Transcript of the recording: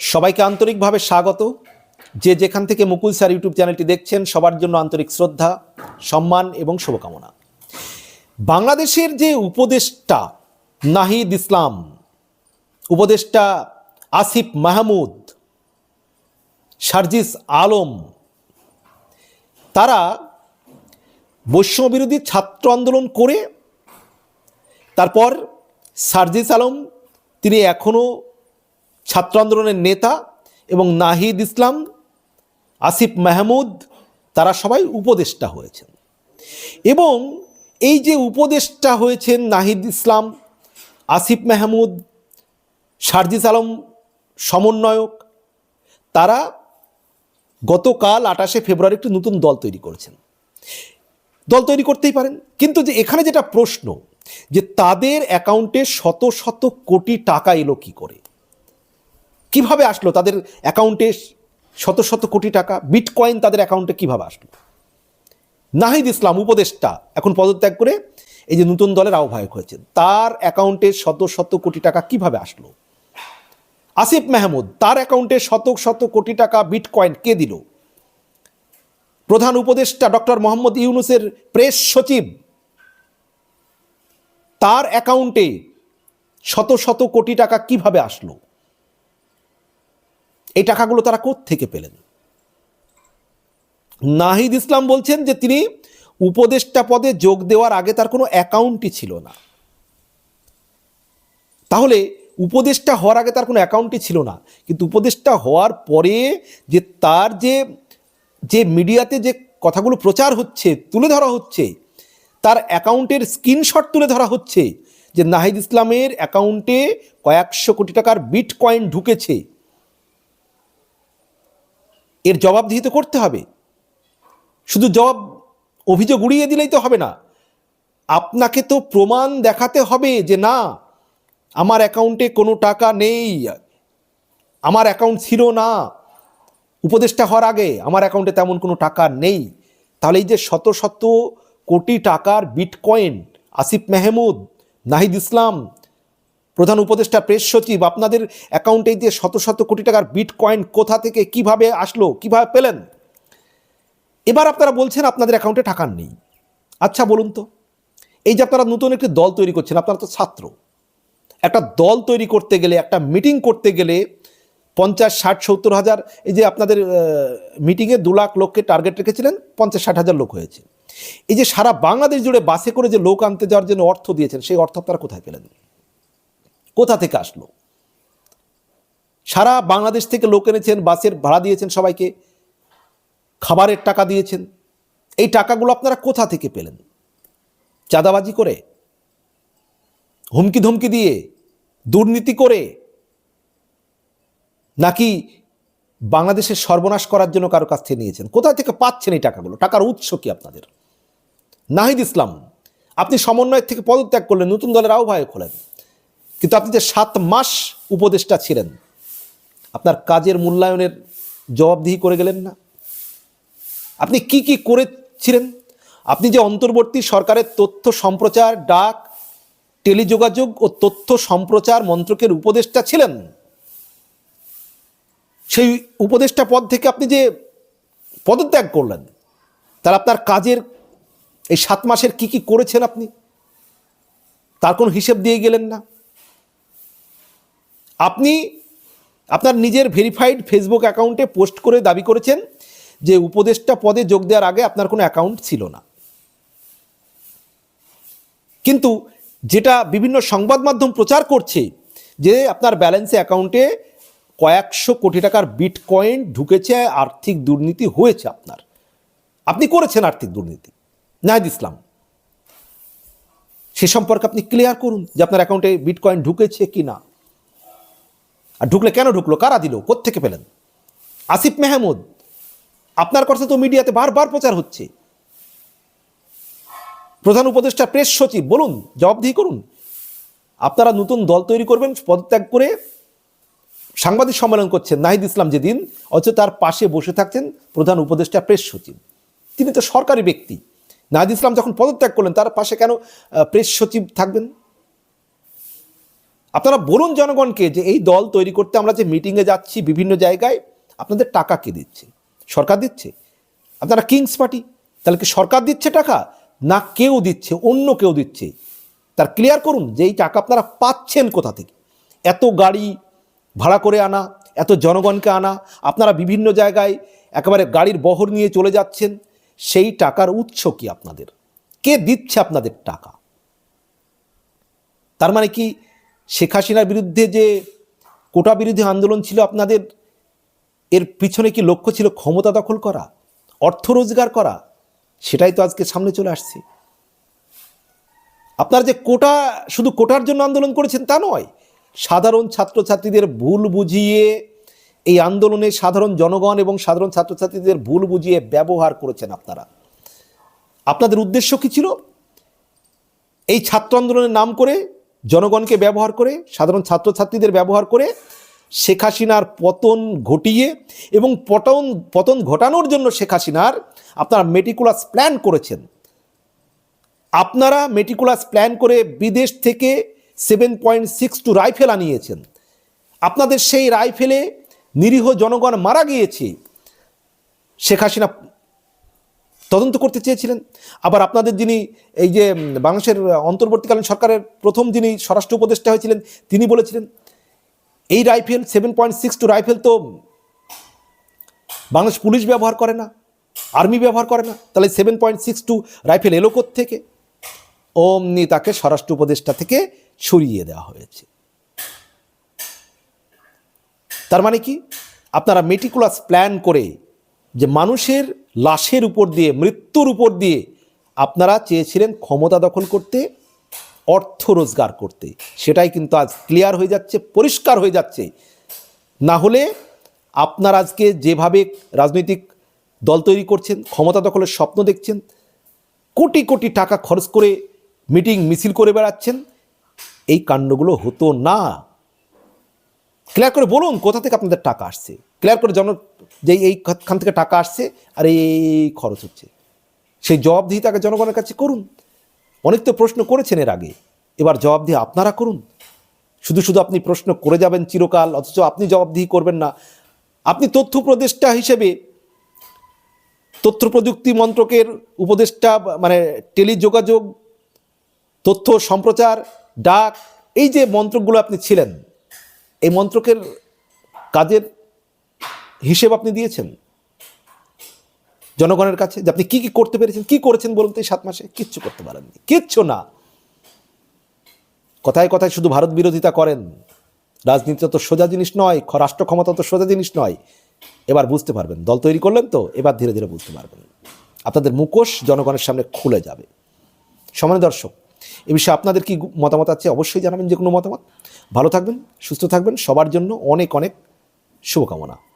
সবাইকে আন্তরিকভাবে স্বাগত। যে যেখান থেকে মুকুল স্যার ইউটিউব চ্যানেলটি দেখছেন, সবার জন্য আন্তরিক শ্রদ্ধা, সম্মান এবং শুভকামনা। বাংলাদেশের যে উপদেষ্টা নাহিদ ইসলাম, উপদেষ্টা আসিফ মাহমুদ, সার্জিস আলম, তারা বৈষম্যবিরোধী ছাত্র আন্দোলন করে, তারপর সার্জিস আলম, তিনি এখনও ছাত্র আন্দোলনের নেতা এবং নাহিদ ইসলাম, আসিফ মাহমুদ, তারা সবাই উপদেষ্টা হয়েছেন। এবং এই যে উপদেষ্টা হয়েছেন নাহিদ ইসলাম, আসিফ মাহমুদ সার্জিস আলম সমন্বয়ক, তারা গতকাল আঠাশে ফেব্রুয়ারি একটি নতুন দল তৈরি করেছেন। দল তৈরি করতেই পারেন। কিন্তু যে এখানে যেটা প্রশ্ন, যে তাদের অ্যাকাউন্টে শত শত কোটি টাকা এলো কি করে? কীভাবে আসলো? তাদের অ্যাকাউন্টে শত শত কোটি টাকা, বিটকয়েন তাদের অ্যাকাউন্টে কীভাবে আসলো? নাহিদ ইসলাম, উপদেষ্টা, এখন পদত্যাগ করে এই যে নতুন দলের আহ্বায়ক হয়েছেন তার অ্যাকাউন্টে শত শত কোটি টাকা কীভাবে আসলো? আসিফ মাহমুদ, তার অ্যাকাউন্টে শত শত কোটি টাকা বিটকয়েন কে দিল? প্রধান উপদেষ্টা ডক্টর মোহাম্মদ ইউনুসের প্রেস সচিব, তার অ্যাকাউন্টে শত শত কোটি টাকা কীভাবে আসলো? এই টাকাগুলো তারা থেকে পেলেন? নাহিদ ইসলাম বলছেন যে তিনি উপদেষ্টা পদে যোগ দেওয়ার আগে তার কোনো অ্যাকাউন্টই ছিল না। তাহলে উপদেষ্টা হওয়ার আগে তার কোনো অ্যাকাউন্টই ছিল না। কিন্তু উপদেষ্টা হওয়ার পরে যে তার যে যে মিডিয়াতে যে কথাগুলো প্রচার হচ্ছে, তুলে ধরা হচ্ছে, তার অ্যাকাউন্টের স্ক্রিনশট তুলে ধরা হচ্ছে যে নাহিদ ইসলামের অ্যাকাউন্টে কয়েকশো কোটি টাকার বিট কয়েন ঢুকেছে। এর জবাবদিহি তো করতে হবে। শুধু জবাব, অভিযোগ উড়িয়ে দিলেই তো হবে না। আপনাকে তো প্রমাণ দেখাতে হবে যে না, আমার অ্যাকাউন্টে কোনো টাকা নেই, আমার অ্যাকাউন্ট ছিল না, উপদেষ্টা হওয়ার আগে আমার অ্যাকাউন্টে তেমন কোনো টাকা নেই। তাহলে এই যে শত শত কোটি টাকার বিটকয়েন, আসিফ মেহমুদ, নাহিদ ইসলাম প্রধান উপদেষ্টা প্রেস সচিব, আপনাদের অ্যাকাউন্টে যে শত শত কোটি টাকার বিটকয়েন কোথা থেকে কীভাবে আসলো, কীভাবে পেলেন? এবার আপনারা বলছেন আপনাদের অ্যাকাউন্টে টাকা নেই। আচ্ছা বলুন তো। এই যে আপনারা নতুন একটি দল তৈরি করছেন, আপনারা তো ছাত্র। একটা দল তৈরি করতে গেলে, একটা মিটিং করতে গেলে পঞ্চাশ, ষাট, সত্তর হাজার, এই যে আপনাদের মিটিংয়ে দু লাখ লোককে টার্গেট রেখেছিলেন, পঞ্চাশ, ষাট হাজার লোক হয়েছে। এই যে সারা বাংলাদেশ জুড়ে বাসে করে যে লোক আনতে যাওয়ার জন্য অর্থ দিয়েছেন, সেই অর্থ আপনারা কোথায় পেলেন? কোথা থেকে আসলো? সারা বাংলাদেশ থেকে লোক এনেছেন, বাসের ভাড়া দিয়েছেন সবাইকে, খাবারের টাকা দিয়েছেন। এই টাকাগুলো আপনারা কোথা থেকে পেলেন? চাঁদাবাজি করে? হুমকি ধমকি দিয়ে? দুর্নীতি করে? নাকি বাংলাদেশের সর্বনাশ করার জন্য কারও কাছ থেকে নিয়েছেন? কোথা থেকে পাচ্ছেন এই টাকাগুলো? টাকার উৎস কি আপনাদের? নাহিদ ইসলাম, আপনি সমন্বয়ের থেকে পদত্যাগ করলেন, নতুন দলের আহ্বায়ক হলেন। কিন্তু আপনি যে সাত মাস উপদেষ্টা ছিলেন, আপনার কাজের মূল্যায়নের জবাবদিহি করে গেলেন না? আপনি কি কি করেছিলেন? আপনি যে অন্তর্বর্তী সরকারের তথ্য সম্প্রচার, ডাক, টেলিযোগাযোগ ও তথ্য সম্প্রচার মন্ত্রকের উপদেষ্টা ছিলেন? সেই উপদেষ্টা পদ থেকে আপনি যে পদত্যাগ করলেন তার আপনার কাজের এই সাত মাসের কি কি করেছেন আপনি? তার কোনো হিসেব দিয়ে গেলেন না? আপনি আপনার নিজের ভেরিফাইড ফেসবুক অ্যাকাউন্টে পোস্ট করে দাবি করেছেন যে উপদেষ্টা পদে যোগ দেওয়ার আগে আপনার কোনো অ্যাকাউন্ট ছিল না। কিন্তু যেটা বিভিন্ন সংবাদ মাধ্যম প্রচার করছে যে আপনার ব্যালেন্সে অ্যাকাউন্টে কয়েকশো কোটি টাকার বিটকয়েন ঢুকেছে, আর্থিক দুর্নীতি হয়েছে আপনার। আপনি করেছেন আর্থিক দুর্নীতি। নাহিদ ইসলাম, সে সম্পর্কে আপনি ক্লিয়ার করুন যে আপনার অ্যাকাউন্টে বিটকয়েন ঢুকেছে কি না আর ঢুকলে কেন ঢুকলো? কারা দিল? কোত্থেকে পেলেন? আসিফ মেহমুদ, আপনার কথা তো মিডিয়াতে বারবার প্রচার হচ্ছে। প্রধান উপদেষ্টা, প্রেস সচিব, বলুন, জবাবদিহি করুন। আপনারা নতুন দল তৈরি করবেন, পদত্যাগ করে সাংবাদিক সম্মেলন করছেন নাহিদ ইসলাম যেদিন, অথচ তার পাশে বসে থাকছেন প্রধান উপদেষ্টা, প্রেস সচিব। তিনি তো সরকারি ব্যক্তি। নাহিদ ইসলাম যখন পদত্যাগ করলেন, তার পাশে কেন প্রেস সচিব থাকবেন? আপনারা বলুন জনগণকে যে এই দল তৈরি করতে আমরা যে মিটিংয়ে যাচ্ছি বিভিন্ন জায়গায়, আপনাদের টাকা কে দিচ্ছে? সরকার দিচ্ছে? আপনারা কিংস পার্টি তাহলে কি সরকার দিচ্ছে টাকা? না কেউ দিচ্ছে, অন্য কেউ দিচ্ছে? তার ক্লিয়ার করুন যে এই টাকা আপনারা পাচ্ছেন কোথা থেকে? এত গাড়ি ভাড়া করে আনা, এত জনগণকে আনা, আপনারা বিভিন্ন জায়গায় একেবারে গাড়ির বহর নিয়ে চলে যাচ্ছেন, সেই টাকার উৎস কি আপনাদের? কে দিচ্ছে আপনাদের টাকা? তার মানে কি শেখ হাসিনার বিরুদ্ধে যে কোটা বিরোধী আন্দোলন ছিল আপনাদের, এর পিছনে কি লক্ষ্য ছিল ক্ষমতা দখল করা, অর্থ রোজগার করা? সেটাই তো আজকে সামনে চলে আসছে। আপনারা যে কোটা, শুধু কোটার জন্য আন্দোলন করেছেন তা নয়, সাধারণ ছাত্রছাত্রীদের ভুল বুঝিয়ে এই আন্দোলনে সাধারণ জনগণ এবং সাধারণ ছাত্রছাত্রীদের ভুল বুঝিয়ে ব্যবহার করেছেন আপনারা। আপনাদের উদ্দেশ্য কি ছিল? এই ছাত্র আন্দোলনের নাম করে জনগণকে ব্যবহার করে, সাধারণ ছাত্রছাত্রীদের ব্যবহার করে শেখ হাসিনার পতন ঘটিয়ে এবং পতন পতন ঘটানোর জন্য শেখ হাসিনার আপনারা মেটিকুলাস প্ল্যান করেছেন। আপনারা মেটিকুলাস প্ল্যান করে বিদেশ থেকে seven point six two rifle আনিয়েছেন। আপনাদের সেই রাইফেলে নিরীহ জনগণ মারা গিয়েছে। শেখ হাসিনা তদন্ত করতে চেয়েছিলেন। আবার আপনাদের যিনি এই যে বাংলাদেশের অন্তর্বর্তীকালীন সরকারের প্রথম যিনি স্বরাষ্ট্র উপদেষ্টা হয়েছিলেন, তিনি বলেছিলেন, এই rifle seven point six two rifle তো বাংলাদেশ পুলিশ ব্যবহার করে না, আর্মি ব্যবহার করে না। তাহলে seven point six two rifle এলো থেকে অমনি তাকে স্বরাষ্ট্র উপদেষ্টা থেকে সরিয়ে দেওয়া হয়েছে। তার মানে কি? আপনারা মেটিকুলাস প্ল্যান করে যে মানুষের লাশের উপর দিয়ে, মৃত্যুর উপর দিয়ে আপনারা চেয়েছিলেন ক্ষমতা দখল করতে, অর্থ রোজগার করতে। সেটাই কিন্তু আজ ক্লিয়ার হয়ে যাচ্ছে, পরিষ্কার হয়ে যাচ্ছে। না হলে আপনার আজকে যেভাবে রাজনৈতিক দল তৈরি করছেন, ক্ষমতা দখলের স্বপ্ন দেখছেন, কোটি কোটি টাকা খরচ করে মিটিং, মিছিল করে বেড়াচ্ছেন, এই কাণ্ডগুলো হতো না। ক্লিয়ার করে বলুন কোথা থেকে আপনাদের টাকা আসছে? ক্লিয়ার করে জন যে এইখান থেকে টাকা আসছে আর এই খরচ হচ্ছে। সেই জবাবদিহিতাকে জনগণের কাছে করুন। অনেক তো প্রশ্ন করেছেন এর আগে। এবার জবাবদিহি আপনারা করুন। শুধু শুধু আপনি প্রশ্ন করে যাবেন চিরকাল, অথচ আপনি জবাবদিহি করবেন না। আপনি তথ্য উপদেষ্টা হিসেবে তথ্য প্রযুক্তি মন্ত্রকের উপদেষ্টা মানে টেলিযোগাযোগ, তথ্য সম্প্রচার, ডাক, এই যে মন্ত্রকগুলো আপনি ছিলেন, এই মন্ত্রকের কাজের হিসেব আপনি দিয়েছেন? জনগণের কাছে? যে আপনি কি কি করতে পেরেছেন? কি করেছেন বলুন তো এই সাত মাসে? কিচ্ছু করতে পারেননি। কিচ্ছু না। কথায় কথায় শুধু ভারত বিরোধিতা করেন। রাজনীতি তো সোজা জিনিস নয় রাষ্ট্র ক্ষমতা তো সোজা জিনিস নয়। এবার বুঝতে পারবেন, দল তৈরি করলেন তো, এবার ধীরে ধীরে বুঝতে পারবেন। আপনাদের মুখোশ জনগণের সামনে খুলে যাবে। সমানে দর্শক, এ বিষয়ে আপনাদের কি মতামত আছে অবশ্যই জানাবেন, যে কোনো মতামত। ভালো থাকবেন, সুস্থ থাকবেন, সবার জন্য অনেক অনেক শুভকামনা।